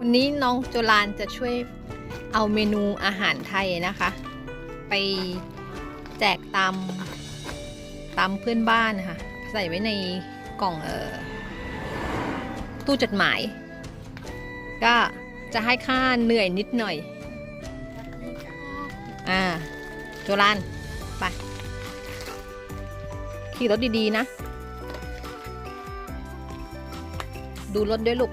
วันนี้น้องโจลานจะช่วยเอาเมนูอาหารไทยนะคะ ไปแจกตามตามเพื่อนบ้านนะคะใส่ไว้ในกล่องเออตู้จดหมาย ก็จะให้ค่าเหนื่อยนิดหน่อย อ่า โจลานไปขี่รถดี ๆ นะ ดูรถด้วยลูก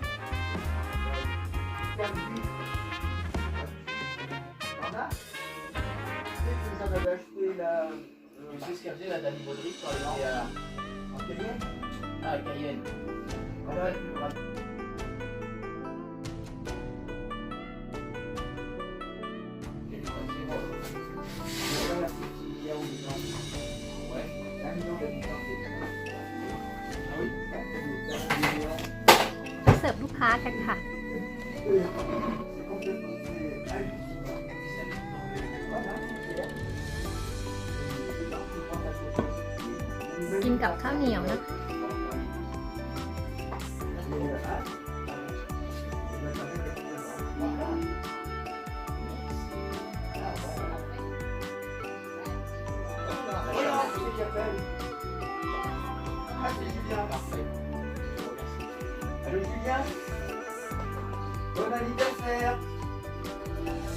ดี Vous en avez acheté la. C'est ce qu'a fait la Dani Baudry quand elle était à En Cayenne à Cayenne. En Ouais. fait, elle est passée, bon, Voilà la petite il y a où les gens ouais. Un million d'habitants. Ah oui จะเสิร์ฟลูกค้ากันค่ะ กินกับข้าวเหนียวนะคะ Bon anniversaire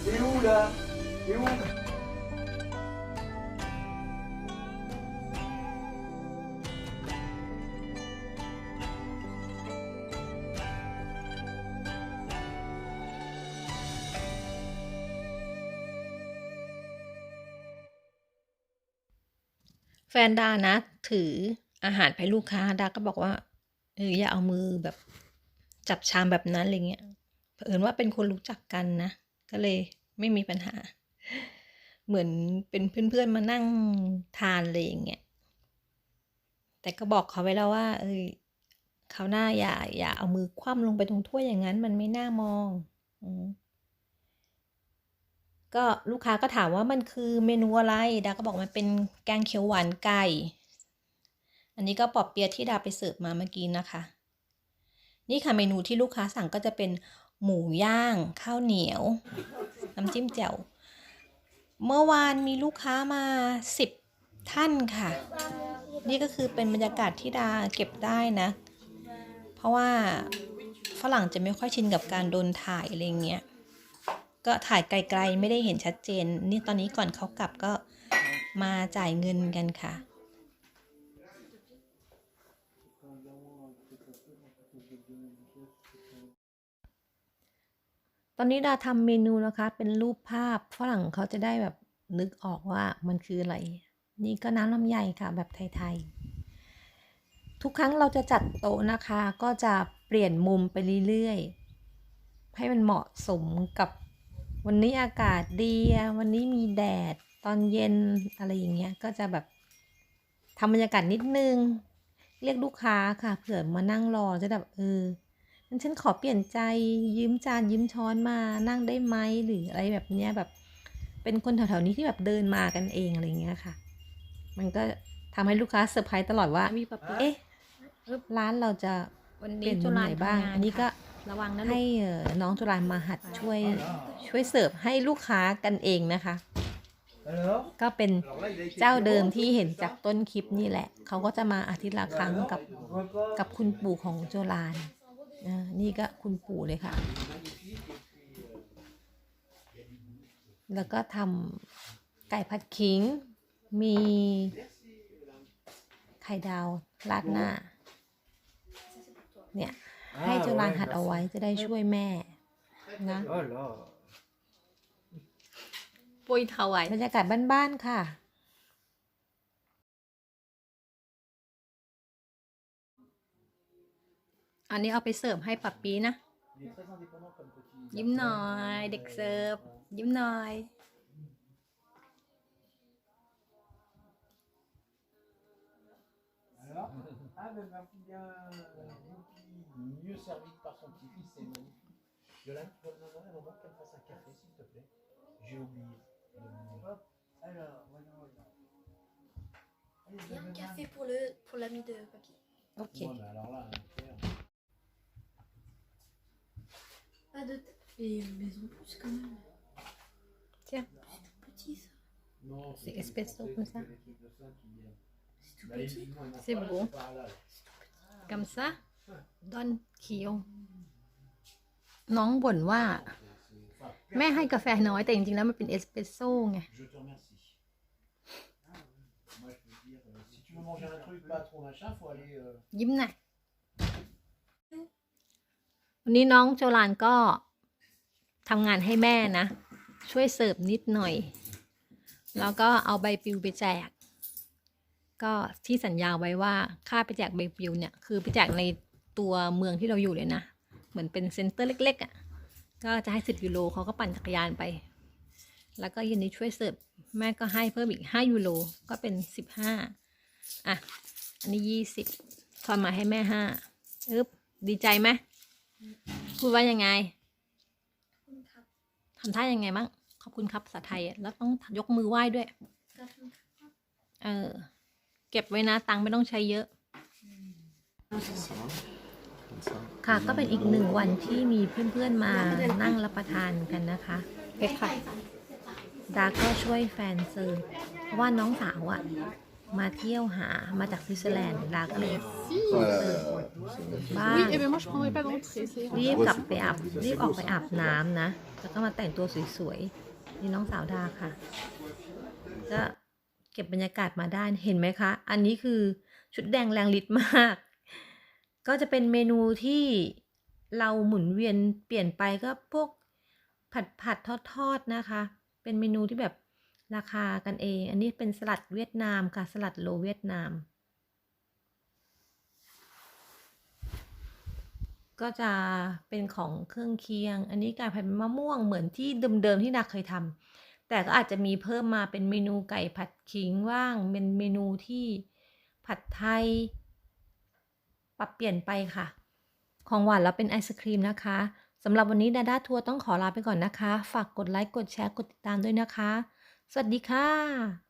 T'es où là T'es où แฟนดานะ ถืออาหารไปลูกค้าดาก็บอกว่าเอออย่าเอามือแบบจับชามแบบนั้นอะไรเงี้ย เผอิญว่าเป็นคนรู้จักกันนะ ก็เลยไม่มีปัญหา เหมือนเป็นเพื่อนๆมานั่งทานอะไรอย่างเงี้ย แต่ก็บอกเขาไว้แล้วว่า เออเขาวหน้าอย่า อย่าเอามือคว่ำลงไปตรงถ้วยอย่างนั้น มันไม่น่ามองอก็ลูกค้าก็ถามว่ามันคือเมนูอะไรดาก็บอกมันเป็นแกงเขียวหวานไก่ อันนี้ก็ปอบเปียะที่ดาไปเสิร์ฟมาเมื่อกี้นะคะ นี่ค่ะเมนูที่ลูกค้าสั่งก็จะเป็น หมูย่าง ข้าวเหนียว น้ำจิ้มแจ่ว เมื่อวานมีลูกค้ามาสิบท่านค่ะ นี่ก็คือเป็นบรรยากาศที่ดาเก็บได้นะ เพราะว่าฝรั่งจะไม่ค่อยชินกับการโดนถ่ายอะไรเงี้ย ก็ถ่ายไกลๆไม่ได้เห็นชัดเจน นี่ตอนนี้ก่อนเขากลับก็มาจ่ายเงินกันค่ะ ตอนนี้ดาทำเมนูนะคะ เป็นรูปภาพฝรั่งเขาจะได้แบบนึกออกว่ามันคืออะไร นี่ก็น้ำลำไยค่ะแบบไทยๆ ทุกครั้งเราจะจัดโต๊ะนะคะ ก็จะเปลี่ยนมุมไปเรื่อยๆ ให้มันเหมาะสมกับวันนี้อากาศดี วันนี้มีแดด ตอนเย็นอะไรอย่างเงี้ย ก็จะแบบทำบรรยากาศนิดนึง เรียกลูกค้าค่ะ เผื่อมานั่งรอจะแบบเออ งั้นฉันขอเปลี่ยนใจยืมจานยืมช้อนมานั่งได้ไหมหรืออะไรแบบเนี้ยแบบ เป็นคนแถวๆนี้ที่แบบเดินมากันเองอะไรอย่างเงี้ยค่ะ มันก็ทำให้ลูกค้าเซอร์ไพรส์ตลอดว่ามีปะปีเอ๊ะร้านเราจะวันเปนี้ลี่ยนจุมุมฬาไหนบ้างทำอันนี้ก็ค่ะระวังนะให้ลูกเอ่อน้องจุฬามาหัดช่วยช่วยเสิร์ฟให้ลูกค้ากันเองนะคะ Alors ก็เป็น Alors là, il a été เจ้าเดิม fait ที่เห็นจากต้นคลิปนี่แหละ เขาก็จะมาอาทิตย์ละครั้งกับ Repas. กับคุณปู่ของโจลานอ่า นี่ก็คุณปู่เลยค่ะ แล้วก็ทำไก่ผัดขิง มีไข่ดาวราดหน้า เนี่ย ให้โจลานหัดเอาไว้จะได้ช่วยแม่นะ Oh là ปุยถวายบรรยากาศบ้านๆค่ะ อันนี้เอาไปเสิร์ฟให้ปับปีนะ Il est très indépendant comme petit. ยิ้มหน่อย เด็กเสิร์ฟ ยิ้มหน่อย Alors Ah, ben, ben, bien. Mieux servi que par son petit-fils, c'est magnifique. Yolande, tu vas demander à maman qu'elle fasse un café, s'il te plaît J'ai oublié. de demander. Hop, alors, voyons, voyons. Allez, Il y a un ben, ben, café pour le pour l'ami de papy. โอเค Ouais, mais alors là, faire. Pas de et une maison plus quand même. Tiens. Petit ça. Non, C'est les espresso Français comme qui ça. fait des trucs de ça qui, euh, C'est tout bah, les petit. musulmans, ils mangent C'est pas là, bon. pas halal. กำซะดอนเขียวน้องบ่นว่า Enfin, แม่ให้กาแฟน้อยแต่จริงๆแล้วมันเป็นเอสเปรสโซ่ไง je te remercie. Moi, je veux dire, euh, si tu veux manger un truc pas trop machin, faut aller. euh, ยิ้มหน่อย วันนี้น้องโจลานก็ทำงานให้แม่นะ ช่วยเสิร์ฟนิดหน่อย แล้วก็เอาใบปลิวไปแจก ก็ที่สัญญาไว้ว่าค่าไปแจกใบปลิวเนี่ยคือไปแจกในตัวเมืองที่เราอยู่เลยนะ เหมือนเป็นเซ็นเตอร์เล็ก ๆอะ่ะก็จะให้สิบยูโรเขาก็ปั่นจักรยานไป แล้วก็ยินดีช่วยเสิร์ฟแม่ก็ให้เพิ่มอีกห้ายูโรก็เป็นสิบห้าอะ อันนี้ยี่สิบทอนมาให้แม่ห้าอึ๊บดีใจไหม พูดว่ายังไงทำท่ายังไงบ้างขอบคุณครับภาษาไทยอะแล้วต้องยกมือไหว้ด้วยเออ เก็บไว้นะตังค์ไม่ต้องใช้เยอะ ค่ะก็เป็นอีกหนึ่งวันที่มีเพื่อนๆมานั่งรับประทานกันนะคะเพชรค่ะดาก็ช่วยแฟนเซิร์ฟเพราะว่าน้องสาวอะ มาเที่ยวหามาจากสวิตเซอร์แลนด์ดาก็เลยเสิร์ฟบ้าง Oui, et ben moi je prendrais pas d'entrée, c'est รีบกลับไปอาบรีบออกไปอาบน้ำนะ แล้วก็มาแต่งตัวสวยๆ นี่น้องสาวดาค่ะ ก็เก็บบรรยากาศมาได้เห็นไหมคะ อันนี้คือชุดแดงแรงฤทธิ์มาก ก็จะเป็นเมนูที่เราหมุนเวียนเปลี่ยนไปก็พวกผัดผัดทอดทอดๆนะคะ เป็นเมนูที่แบบ ราคากันเอง อันนี้เป็นสลัดเวียดนามค่ะ สลัดโลเวียดนาม ก็จะเป็นของเครื่องเคียง อันนี้ไก่ผัดมะม่วงเหมือนที่เดิมๆที่ดาเคยทำแต่ก็อาจจะมีเพิ่มมาเป็นเมนูไก่ผัดขิงว่าง เป็นเมนูที่ผัดไทย ปรับเปลี่ยนไปค่ะ ของหวานแล้วเป็นไอศครีมนะคะสำหรับวันนี้ดาด้าทัวร์ต้องขอลาไปก่อนนะคะ ฝากกดไลค์ กดแชร์ กดติดตามด้วยนะคะ สวัสดีค่ะ